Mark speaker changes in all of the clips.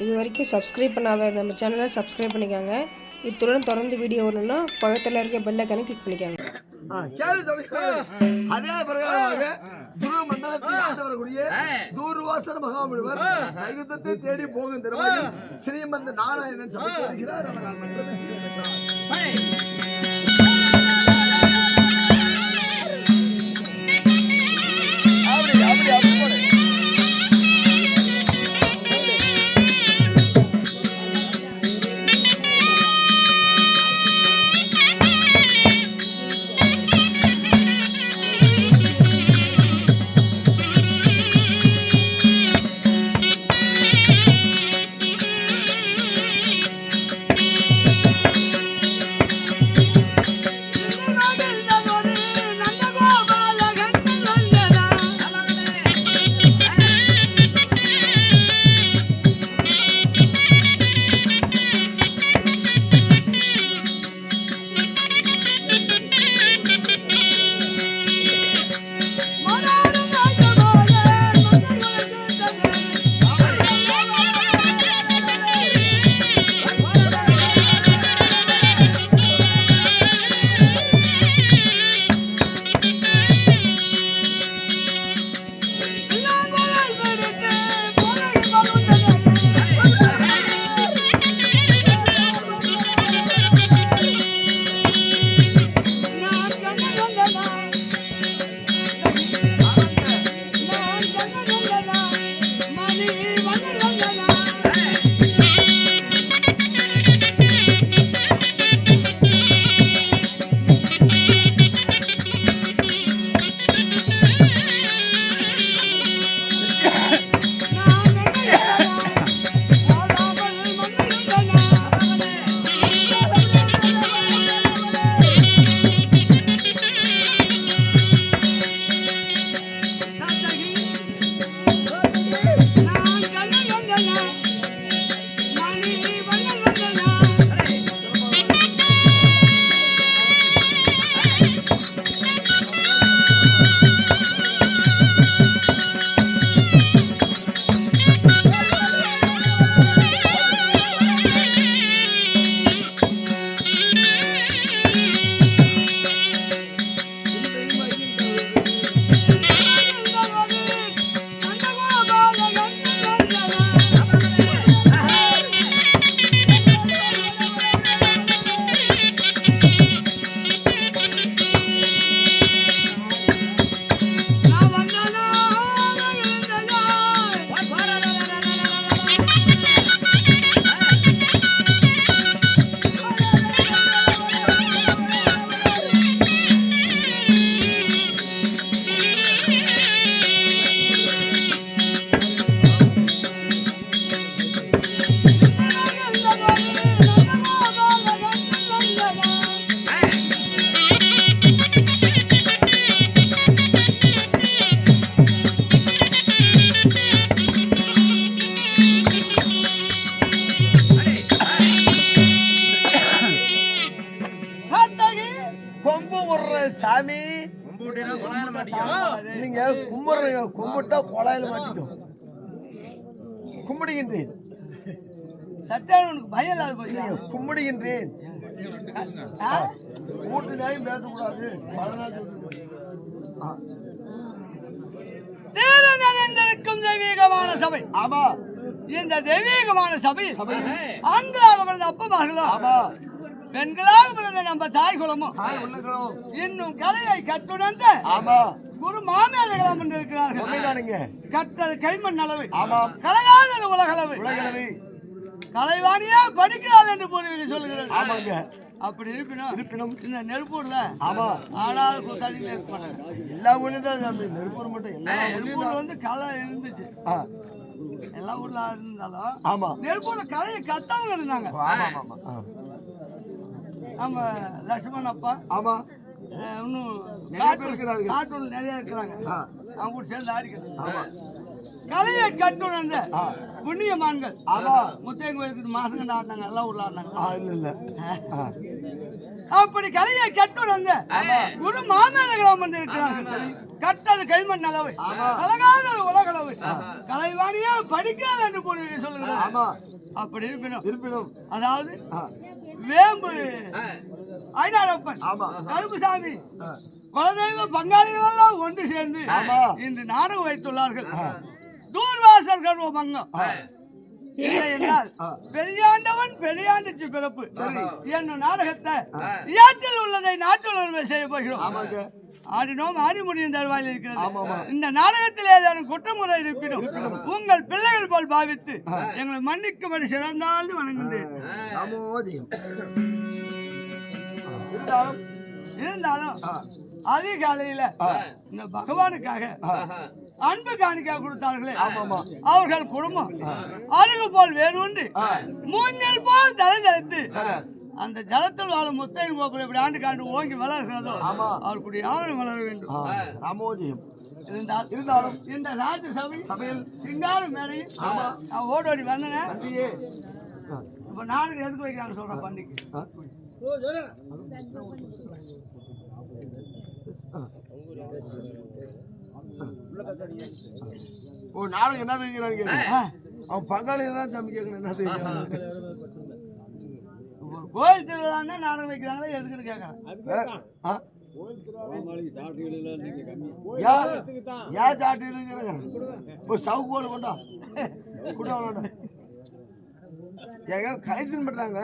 Speaker 1: இது வரைக்கும் சப்ஸ்கிரைப் பண்ணாத நம்ம சேனலை சப்ஸ்கிரைப் பண்ணிக்கோங்க. இத்துடன் தொடர்ந்து வீடியோ வரணும்னா பக்கத்தில் இருக்க பெல் ஐக்கானை கிளிக் பண்ணிக்கோங்க.
Speaker 2: அதே பிரகாரமாக துருவ மண்டலத்தில் ஆண்டு வரக்கூடிய தூர்வாசன மகாமுனிவர் கைகுத்தத்தை தேடி போகும் திருமணி ஸ்ரீமந்த நாராயணன் அவர் கும்பிடுறீங்க கும்பிட்டா குழாயில மாட்டிக்கும். கும்பிடுகின்றேன்.
Speaker 3: சட்டான உனக்கு பயம் இல்லாத போச்சு.
Speaker 2: கும்பிடுகின்றேன் கூட்டு நியாயம் பேசக்கூடாது. பதினாறு
Speaker 3: தெய்வீகமான சபை.
Speaker 2: ஆமா.
Speaker 3: இந்த தெய்வீகமான சபை. ஆண்களாக பிறந்த அப்பமார்களும்
Speaker 2: ஆமா.
Speaker 3: பெண்களாக பிறந்த நம்ம தாய்
Speaker 2: உள்ளங்களும்
Speaker 3: இன்னும் கலையை கற்றுணர்ந்த
Speaker 2: ஆமா.
Speaker 3: குரு மாமேதைகளாம் என்று இருக்கிறார்கள்
Speaker 2: உண்மைதானுங்க
Speaker 3: கற்றது கைமண் அளவு.
Speaker 2: ஆமாம்.
Speaker 3: கலையானது உலகளவு.
Speaker 2: உலகளவை.
Speaker 3: கலைவாணியா படிக்கிறாள் என்று பூர்வீகம் சொல்லுகிறது
Speaker 2: ஆமாங்க.
Speaker 3: அப்படி இருப்பினும்
Speaker 2: இருப்பினும்.
Speaker 3: இந்த நெருப்பூர்ல
Speaker 2: ஆமா.
Speaker 3: இருக்க மாட்டாங்க
Speaker 2: எல்லா ஊர்லயும் தான் நெருப்பூர் மட்டும் எல்லா தான்.
Speaker 3: வந்து கலை இருந்துச்சு. எல்லா ஊர்ல இருந்தாலும்
Speaker 2: ஆமா.
Speaker 3: நெருப்பூர்ல கலையை கத்தவங்க இருந்தாங்க.
Speaker 2: ஆமா ஆமா.
Speaker 3: நம்ம லட்சுமண் அப்பா
Speaker 2: ஆமா.
Speaker 3: இன்னும்
Speaker 2: நிறைய பேர் இருக்கிறார்கள்.
Speaker 3: காட்டூர் நிறைய இருக்கிறாங்க. அவங்க கூட சேர்ந்து ஆடிக்கிறது கலையை கட்டுணர்ந்த. புண்ணியமான்கள்.
Speaker 2: ஆமா.
Speaker 3: முத்தையன் கோயிலுக்கு மாசம் ஆடினாங்க? எல்லா ஊர்ல ஆடினாங்க
Speaker 2: இல்ல.
Speaker 3: அப்படி கலையை கட்டுணர்ந்த குரு மாமேதகலாம் வந்து இருக்கிறாங்க. கட்டது கைமண் அளவு அழகான ஒரு உலகளவு கலைவாணியா படிக்காத என்று கூறி சொல்லுகிறார்.
Speaker 2: ஆமா.
Speaker 3: அப்படி இருப்பினும்
Speaker 2: இருப்பினும்.
Speaker 3: அதாவது வேம்பு. ஐநாளப்பன் கருப்புசாமி. குலதெய்வ பங்காளிகள் எல்லாம் ஒன்று சேர்ந்து. இன்று நாடகம் வைத்துள்ளார்கள் தூர்வாசர் கர்வ என்றால் பெரியாண்டவன் பெரியாண்டுச்சு பிறப்பு. என்னும் நாடகத்தை நாட்டில் உள்ளதை நாட்டில் உள்ளதை செய்ய போகிறோம். ஆடினோம் ஆடி முடியும் தருவாயில் இருக்கிறது. இந்த நாடகத்தில் ஏதேனும் குற்றமுறை இருப்பினும் உங்கள் பிள்ளைகள் போல் பாவித்து எங்களை மன்னிக்கும்படி சிறந்தாலும் வணங்குகிறேன்.
Speaker 2: இருந்தாலும்
Speaker 3: இருந்தாலும் அதிகாலையில இந்த பகவானுக்காக அன்பு காணிக்கை கொடுத்தார்களே. அவர்கள் குடும்பம் அருகு போல் வேரூன்றி மூஞ்சல் போல் தலை தரித்து அந்த ஜலத்தில் வாழும் முத்தையின் கோபுரம் இப்படி ஆண்டு காண்டு ஓங்கி வளர்கிறதோ
Speaker 2: ஆமா.
Speaker 3: அவர்களுடைய யாரும் வளர வேண்டும்.
Speaker 2: ராமோஜயம்.
Speaker 3: இருந்தால்
Speaker 2: இருந்தாலும்
Speaker 3: இந்த ராஜ சபை
Speaker 2: சபையில்
Speaker 3: சிங்காரம் மேடையும் நான் ஓடோடி வந்தேன். இப்ப நாளைக்கு எதுக்கு வைக்கிறாங்க சொல்றேன் பண்டிகை.
Speaker 2: ஓ நாளைக்கு என்ன தெரிஞ்சுக்கிறான்னு கேட்க அவன் பங்காளி தான் சாமி கேட்கணும் என்ன
Speaker 3: கோயில் திருவிழான்னா நாடகம் வைக்கிறாங்களே எதுக்குன்னு கேட்கறேன்.
Speaker 2: ஆ? யா யா சாட்டு இருக்கிறாங்க இப்போ சவுக்கு போல கொண்டா கூட ஏங்க கலெக்ஷன் பண்றாங்க.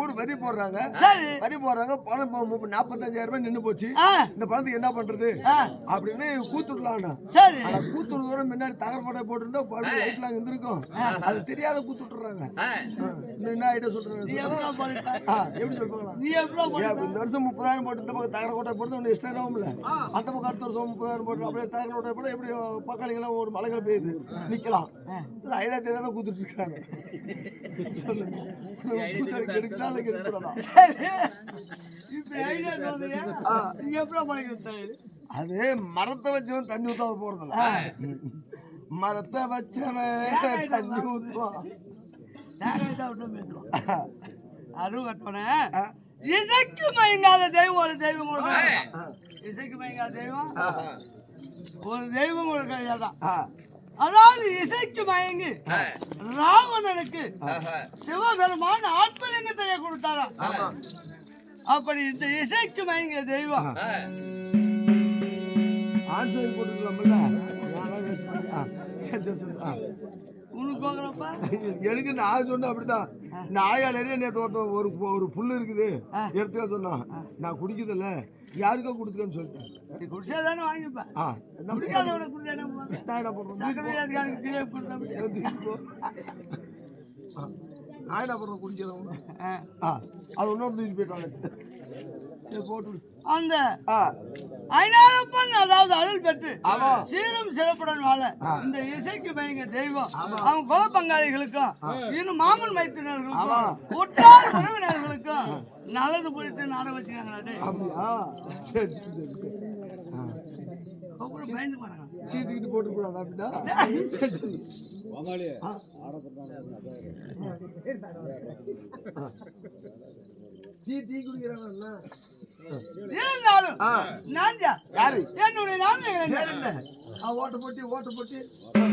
Speaker 2: ஊர் வரி போடுறாங்க.
Speaker 3: சரி.
Speaker 2: வரி போடுறாங்க பணம் நாற்பத்தஞ்சாயிரம் ரூபாய் நின்று போச்சு. இந்த பணத்துக்கு என்ன பண்றது? அப்படின்னு கூத்துடலாம்டா
Speaker 3: சரி.
Speaker 2: ஆனா கூத்துறது தூரம் முன்னாடி தகர போட்டை போட்டிருந்தா லைட்ல அங்க இருந்திருக்கும். அது தெரியாத கூத்து விட்டுறாங்க இன்னும் என்ன ஐடியா
Speaker 3: நீ
Speaker 2: சொல்றாங்க எப்படி சொல்லுவாங்களா இந்த வருஷம் முப்பதாயிரம் போட்டு இந்த பக்கம் தகர கோட்டை போட்டு ஒன்று இஷ்டம் ஆகும்ல அந்த பக்கம் அடுத்த வருஷம் முப்பதாயிரம் போட்டு அப்படியே தகர கோட்டை போட்டு எப்படி பக்காளிகளாம் ஒரு மலைகள் பெய்யுது. நிக்கலாம். ஐடியா தெரியாத கூத்துட்டு இருக்காங்க. அது மரத்தை வச்சவன் தண்ணி ஊத்தாம போறதில்ல. மரத்தை வச்சவன் தண்ணி ஊத்துவான்.
Speaker 3: அருள் கட்டணே. இசைக்கு மயங்காத தெய்வம் ஒரு தெய்வம். இசைக்கு மயங்காத தெய்வம் ஒரு தெய்வம் கிடையாதான்
Speaker 2: ஆ,
Speaker 3: அதாவது இசைக்கு மயங்கி ராவணனுக்கு சிவபெருமான் ஆத்மலிங்கத்தை கொடுத்தாராம். அப்படி இந்த இசைக்கு மயங்கிய தெய்வம்.
Speaker 2: ஆன்சர் போட்டுக்கலாம்ல? சரி சரி சரி. எனக்கு நான் சொன்னேன் அப்படிதான் நிறைய நேற்று ஒருத்தன் ஒரு ஒரு புல்லு இருக்குது. எடுத்துக்க சொன்னான். நான் குடிக்கிறதில்ல யாருக்கோ கொடுத்துக்கன்னு சொல்லிட்டேன்.
Speaker 3: நீ குடிச்சா தானே வாங்கிப்பேன்
Speaker 2: ஆ? நான் என்ன பண்றேன்
Speaker 3: சக்கரை வியாதிக்காரனுக்கு ஜிலேபி கொடுத்தா
Speaker 2: தூக்கிட்டு போ. ஆ, நான் என்ன பண்றேன் குடிக்கிறவங்க
Speaker 3: ஆ.
Speaker 2: அது இன்னொரு தூக்கி போயிட்டாங்க.
Speaker 3: அந்த ஐநாளப்பன் அதாவது அருள் பெற்று. சீரும் சிறப்புடன் வாழ இந்த இசைக்கு பயங்க தெய்வம். அவன் குல பங்காளிகளுக்கும் இன்னும் மாமன் மைத்தினர்களுக்கும் உற்றார் உறவினர்களுக்கும் நல்லது புரித்து நாட வச்சுக்காங்களே பயந்து போனாங்க
Speaker 2: சீட்டுக்கிட்டு போட்டு கூடாது அப்படின்னா? சரி சரி.
Speaker 3: இருந்தாலும்
Speaker 2: ஆ.
Speaker 3: நான் யார்? என்னுடைய
Speaker 2: ஆ ஓட்ட போட்டி ஓட்ட போட்டி. ஆ,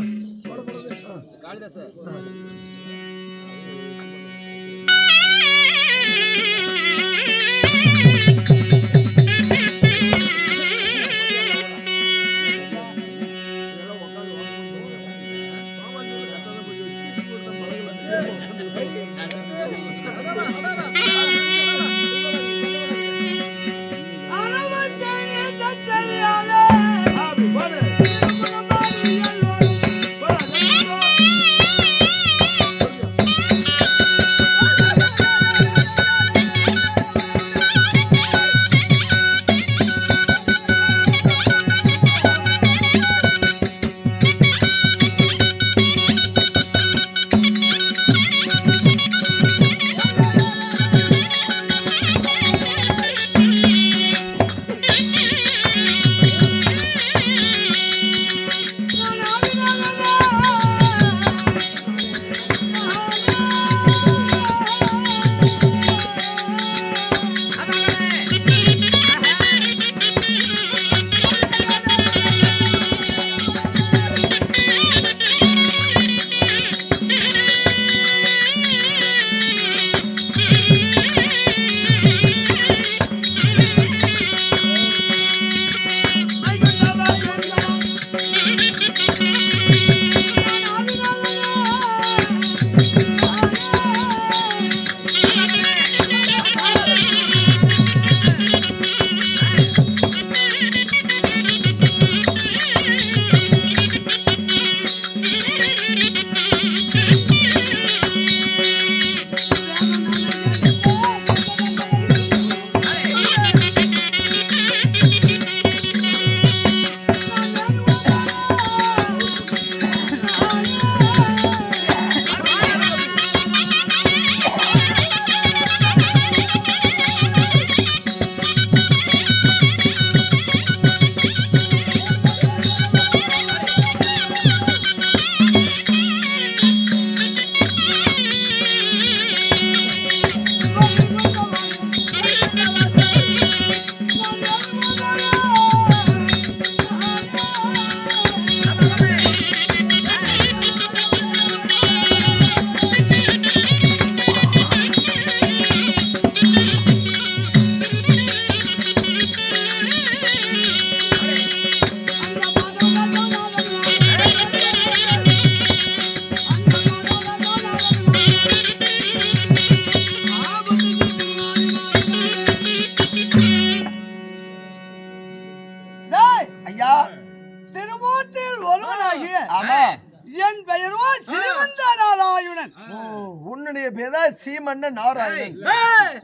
Speaker 2: சீமண்ண நாராயணன்.
Speaker 3: ஏய்,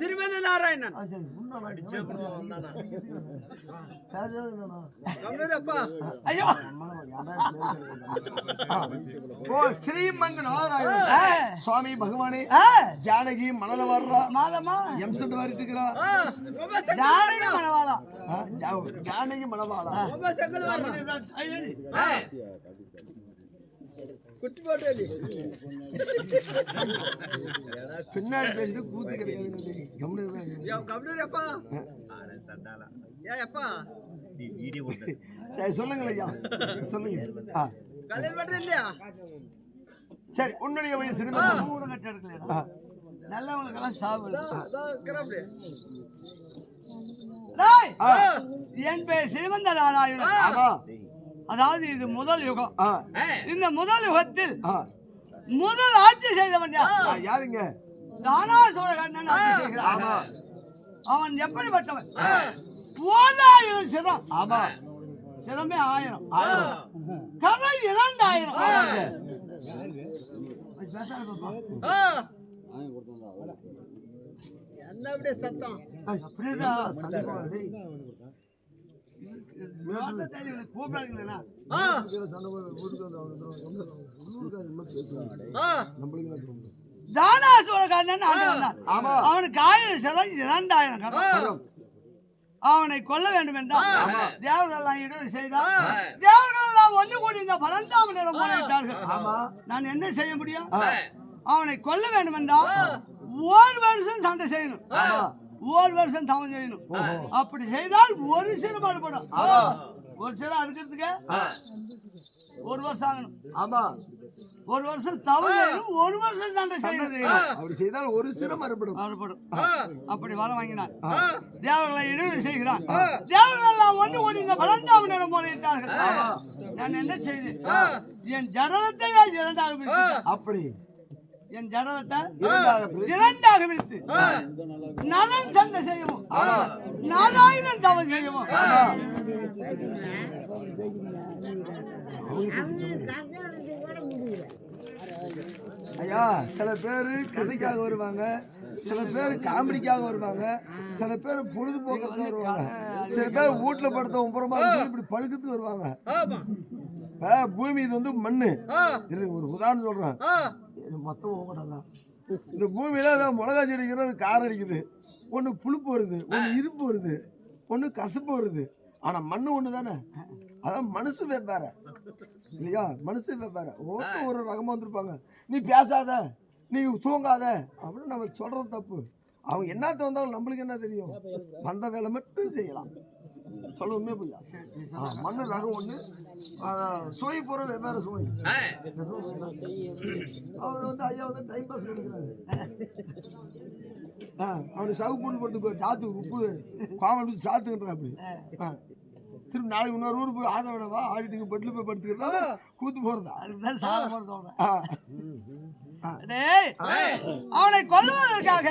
Speaker 3: திருமதி நாராயணன். ஐயோ.
Speaker 2: ஓ ஸ்ரீமந்த் நாராயணன். சுவாமி பகவானே. ஜானகி மணல வர்றா
Speaker 3: மாதமா
Speaker 2: எம்செட் வாரிட்டு இருக்கிறா
Speaker 3: ஜானகி மணவாளா
Speaker 2: ஜானகி மணவாளா
Speaker 3: குட்டி
Speaker 2: பின்னாடி பேசிட்டு கூத்து கம்முனு
Speaker 3: கம்னூரப்பா ஏப்பா
Speaker 2: சரி சொல்லுங்க
Speaker 3: கல்யாணம் பண்ற இல்லையா?
Speaker 2: சரி உன்னுடைய வயசு
Speaker 3: மூணு கட்ட எடுக்கல நல்லவங்களுக்கெல்லாம் டேய், என் பேர் சிவந்த நாராயணன். அதாவது இது முதல் யுகம். இந்த முதல் யுகத்தில்
Speaker 2: ஆ.
Speaker 3: முதல் ஆட்சி செய்தவன்
Speaker 2: யாருங்க?
Speaker 3: தானாசுரகண்ணன் ஆட்சி செய்கிறான்.
Speaker 2: ஆமா.
Speaker 3: அவன் எப்படிப்பட்டவன்? ஓராயிரம் சிரம்.
Speaker 2: ஆமா.
Speaker 3: சிரமே ஆயிரம். கதை இரண்டாயிரம். என்ன அப்படியே சத்தம்?
Speaker 2: அவனுக்கு
Speaker 3: ஆயிரம் சிரம் இரண்டாயிரம். அவனை கொல்ல வேண்டும் என்றால் இடம் செய்தால் தேவர்கள் எல்லாம் ஒன்று கூடி இந்த பரந்தாமனிடம் போராட்டார்கள் நான் என்ன செய்ய முடியும் அவனை கொல்ல வேண்டும் என்றால் ஒரு வருஷம் சண்டை செய்யணும் ஒரு வருஷம் தவம் செய்யணும். அப்படி செய்தால் ஒரு சிரம் அறுபடும் ஒரு சிரம் அறுக்கிறதுக்கு ஒரு வருஷம் ஆகணும்.
Speaker 2: ஆமா.
Speaker 3: ஒரு வருஷம் தவம் ஒரு வருஷம் சண்டை செய்யணும்.
Speaker 2: அப்படி செய்தால் ஒரு சிரம் மறுபடும்.
Speaker 3: அறுபடும் அப்படி வர வாங்கினான் தேவர்களை இடைவெளி செய்கிறான் தேவர்கள் ஒன்று கூடி இந்த பரந்தாமனிடம் போராட்டார்கள் நான் என்ன செய்தேன்? என் ஜடலத்தை இரண்டாக
Speaker 2: அப்படி
Speaker 3: என் ஜடலத்தை
Speaker 2: இரண்டாக
Speaker 3: பிரித்து நலன் சண்டை செய்யவும் நாராயணன் தவம் செய்யவும்.
Speaker 2: ஐயா சில பேர் கதைக்காக வருவாங்க சில பேர் காமெடிக்காக வருவாங்க சில பேர் பொழுதுபோக்குறதுக்காக வருவாங்க. சில பேர் வீட்டுல படுத்த உப்புறமா இப்படி படுக்கிறதுக்கு வருவாங்க. பூமி இது வந்து மண்ணு. ஒரு உதாரணம் சொல்றேன். மொத்தம் போகட்டாங்க இந்த பூமியில ஏதாவது மிளகா செடிக்கிறது கார் அடிக்குது. ஒண்ணு புழுப்பு வருது ஒண்ணு இருப்பு வருது ஒண்ணு கசப்பு வருது. ஆனா மண்ணு ஒண்ணு தானே அதான் மனசு வெவ்வேற இல்லையா? மனசு வெவ்வேற ஒவ்வொருத்தரும் ஒரு ரகமா வந்திருப்பாங்க. நீ பேசாத நீ தூங்காத அப்படின்னு நம்ம சொல்றது தப்பு. அவங்க என்னத்த வந்தாலும் நம்மளுக்கு என்ன தெரியும்? வந்த வேலை மட்டும் செய்யலாம். சொல்ல உண்மையா புரியா மண்ணு ரகம் ஒண்ணு சுவை போற வெவ்வேறு சுவை. அவர் வந்து ஐயா வந்து டைம் பாஸ் எடுக்கிறாரு. அவனுக்கு சவு பொண்ணு போட்டு சாத்து உப்பு காமன் சாத்துக்கிட்டான் அப்படி. திரும்ப நாளைக்கு இன்னொரு ஊருக்கு போய் ஆத விடவா ஆடிட்டு பெட்ல போய் படுத்துக்கிறதா? கூத்து போறதா?
Speaker 3: அதுக்குதான் சாக போறது சொல்றேன். அவனை கொல்லுவதற்காக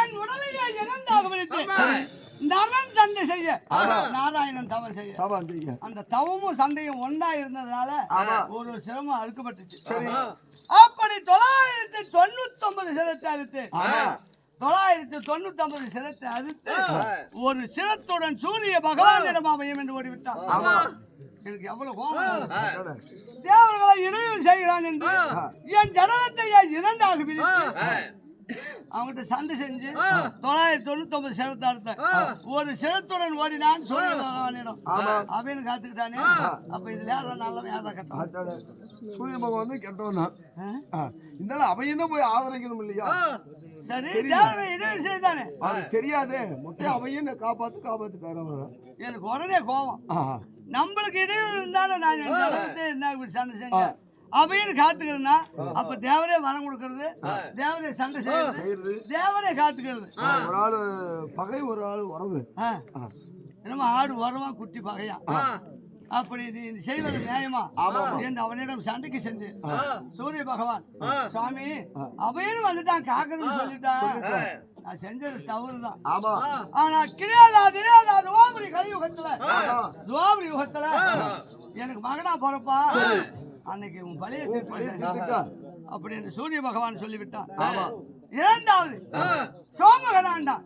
Speaker 3: என் உடலையே இரண்டாக நரன் சண்டை செய்ய. நாராயணன் தவம் செய்ய.
Speaker 2: சாபா செய்யுங்க.
Speaker 3: அந்த தவமும் சண்டையும் ஒன்றா இருந்ததுனால
Speaker 2: ஆமா.
Speaker 3: ஒரு சிரமம் அறுக்கப்பட்டுச்சு.
Speaker 2: சரி.
Speaker 3: அப்படி தொள்ளாயிரத்தி தொண்ணூத்தி ஒன்பது சிரத்தை அறுத்து. தொள்ளாயிரத்தி தொண்ணூத்தி ஒன்பது சிரத்தை அறுத்து ஒரு சிரத்துடன் சூரிய பகவானிடம் அமையும் என்று ஓடிவிட்டான்.
Speaker 2: ஆமா.
Speaker 3: எனக்கு எவ்வளவு கோபம். தேவர்களை இடையூறு செய்கிறான் என்று என் ஜனகத்தை இரண்டாக பிரித்து அவங்ககிட்ட சண்டை செஞ்சு தொள்ளாயிரத்தி தொண்ணூத்தி ஒன்பது சிரத்தை அறுத்தேன் ஒரு சிரத்துடன் ஓடினான் சூரிய பகவானிடம்
Speaker 2: ஆமா.
Speaker 3: அப்படின்னு காத்துக்கிட்டானே. அப்ப இதுல யாரும் நல்லவன் யாரா
Speaker 2: அதானே. சூரிய பகவான் வந்து கெட்டவன் தான். இருந்தாலும் அவன் என்ன போய் ஆதரிக்கணும் இல்லையா?
Speaker 3: சரி இடையூறு செய்தானே?
Speaker 2: தெரியாதே. மொத்தம் அவையும் காப்பாத்து காப்பாத்து காரவன்
Speaker 3: எனக்கு உடனே கோபம் நம்மளுக்கு இடையூறு இருந்தாலும் நான் என்ன இப்படி சண்டை செஞ்சேன். அப்படின்னு காத்துக்கிறேன்னா அப்ப தேவரே வரம் கொடுக்கறது தேவரே சண்டை செய்யறது தேவரே காத்துக்கிறது.
Speaker 2: ஒரு ஆளு பகை ஒரு ஆளு உறவு.
Speaker 3: என்னமோ ஆடு வரவா குட்டி பகையா? அப்படி நீ செய்வது நியாயமா? என்று அவனிடம் சண்டைக்கு செஞ்சு சூரிய பகவான் சுவாமி அவையும் வந்துட்டான் காக்கணும்னு சொல்லிட்டான் நான் செஞ்சது தவறுதான். ஆனா கிரியாதா திரியாதா துவாபரி கலியுகத்துல துவாபரி யுகத்துல எனக்கு மகனா பிறப்பா. அன்னைக்கு உன் பழைய
Speaker 2: பழைய தீர்த்துக்கா
Speaker 3: அப்படி என்று சூரிய பகவான் சொல்லிவிட்டான். இரண்டாவது சோமகனாண்டான்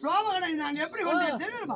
Speaker 3: சோமகனை நான் எப்படி கொண்டு தெரியுமா?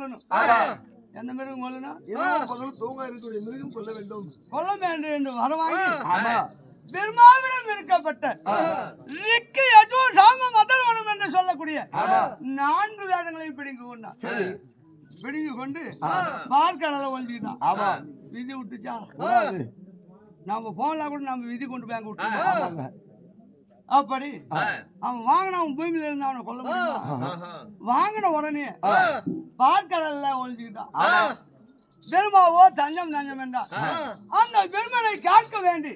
Speaker 3: கொல்லணும். எந்த மிருகம் கொல்லணும்?
Speaker 2: பகல் தூங்க இருக்கக்கூடிய மிருகம் கொள்ள வேண்டும்.
Speaker 3: கொல்ல வேண்டும் என்று வரவாங்கி பெருமாவிடம் இருக்கப்பட்ட ரிக்கு யஜு சாம மதர்வனம் என்று சொல்லக்கூடிய நான்கு வேதங்களையும் பிடிங்கு கொண்டான். பிடிங்கு கொண்டு பார்க்கடலை ஒழிஞ்சுக்கிட்டான்
Speaker 2: ஆமா.
Speaker 3: விதி விட்டுச்சா. நாம போகலாம் கூட நம்ம விதி கொண்டு பேங்க விட்டு. அப்படி? அவன் வாங்கின அவன் பூமியில இருந்து அவனை கொல்ல முடியுமா? வாங்கின உடனே பார்க்கடல்ல ஒழிஞ்சுக்கிட்டான். பெருமாவோ தஞ்சம் தஞ்சம் என்றான். அந்த பெருமனை காக்க வேண்டி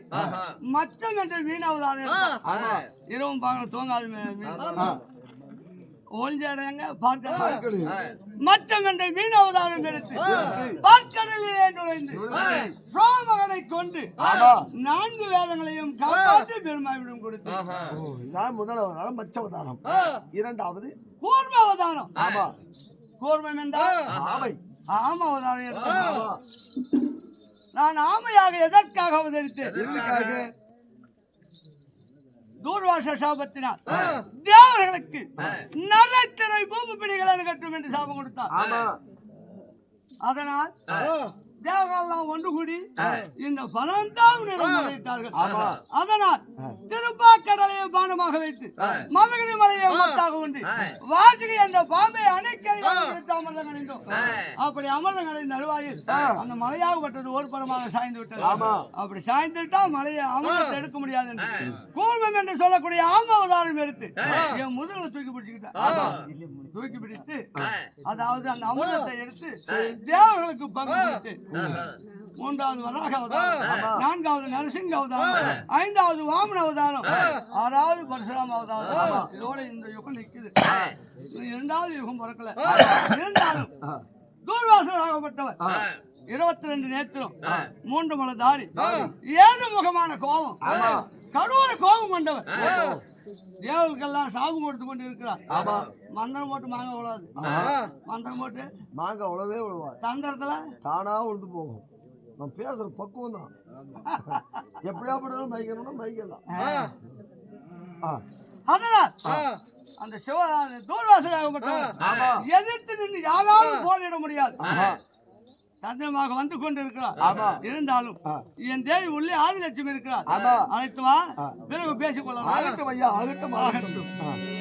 Speaker 3: மச்சம் என்று
Speaker 2: ஆமா
Speaker 3: இரவும் பாங்க தூங்காது இடங்க பார்க்கடல்
Speaker 2: பார்க்கடு.
Speaker 3: மச்சம் என்ற மீனவதானம் எடுத்து பார்க்கடலிலே நுழைந்து கொண்டு
Speaker 2: ஆமா
Speaker 3: நான்கு வேதங்களையும் காப்பாற்றி பெருமாவிடம் கொடுத்து.
Speaker 2: இதான் முதல் அவதாரம் மச்ச அவதாரம் இரண்டாவது
Speaker 3: கூர்ம அவதானம்
Speaker 2: ஆமா.
Speaker 3: கூர்மம் என்றால்
Speaker 2: ஆமை.
Speaker 3: ஆம அவதாரம். நான் ஆமையாக எதற்காக அவதரித்தேன்?
Speaker 2: எதற்காக?
Speaker 3: தூர்வாச சாபத்தினால் தேவர்களுக்கு நரத்திரை பூமி பிடிகள் கட்டும் என்று சாபம் கொடுத்தார். அதனால் தேவர்களெல்லாம் ஒன்று கூடி இந்த முறையிட்டார்கள்
Speaker 2: ஆமா.
Speaker 3: அதனால் திருப்பாக்கடலையை பானமாக வைத்து மதகிரி மலையை மத்தாக உண்டு. வாசிகை என்ற பாம்பை அணைக்க அமிர்தம் அடைந்தோம் அப்படி அமிர்தம் அடைந்த நடுவாயில் அந்த மலையாகப்பட்டது ஒரு பரமாக சாய்ந்து விட்டது. அப்படி சாய்ந்து விட்டா மலையை அமிர்தத்தை எடுக்க முடியாது என்று. கூர்மம் என்று சொல்லக்கூடிய ஆம உதாரணம் எடுத்து என் முதுகுல தூக்கி பிடிச்சுக்கிட்டேன் தூக்கி பிடித்து அதாவது அந்த அமிர்தத்தை எடுத்து தேவர்களுக்கு பங்கு மூன்றாவது வராக அவதாரம் நான்காவது நரசிங்க அவதாரம் ஐந்தாவது வாமன அவதாரம் ஆறாவது பரசுராம அவதாரம். இதோட இந்த யுகம் இன்னும் இரண்டாவது யுகம் பிறக்கல. இருந்தாலும் தூர்வாசனாகப்பட்டவர் இருபத்தி ரெண்டு நேத்திரம் மூன்று மலை தாரி. ஏழு முகமான கோபம். கடவுள கோபம் கொண்டவர். தேவர்களுக்கெல்லாம் சாபம் கொடுத்து கொண்டு இருக்கிறார்
Speaker 2: ஆமா.
Speaker 3: மந்திரம் போட்டு மாங்க விழாது மந்திரம் போட்டு
Speaker 2: மாங்காய் உழவே விழுவார்
Speaker 3: தந்திரத்துல
Speaker 2: தானா உழுந்து போகும். நான் பேசுற பக்குவம் தான். எப்படியா படுறோம் மயக்கணும்னா மயக்கலாம்.
Speaker 3: அதனால் அந்த சிவ அந்த தூர்வாசனாகப்பட்டவர்
Speaker 2: ஆமா.
Speaker 3: எதிர்த்து நின்று யாராலும் போரிட முடியாது. தந்திரமாக வந்து கொண்டிருக்கிறார். இருந்தாலும். என் தேவி உள்ளே ஆதிலட்சுமி இருக்கிறார். அழைத்து வா. பிறகு பேசிக்கொள்ளலாம்
Speaker 2: ஆகட்டும் ஐயா ஆகட்டும் ஆகட்டும் ஆ.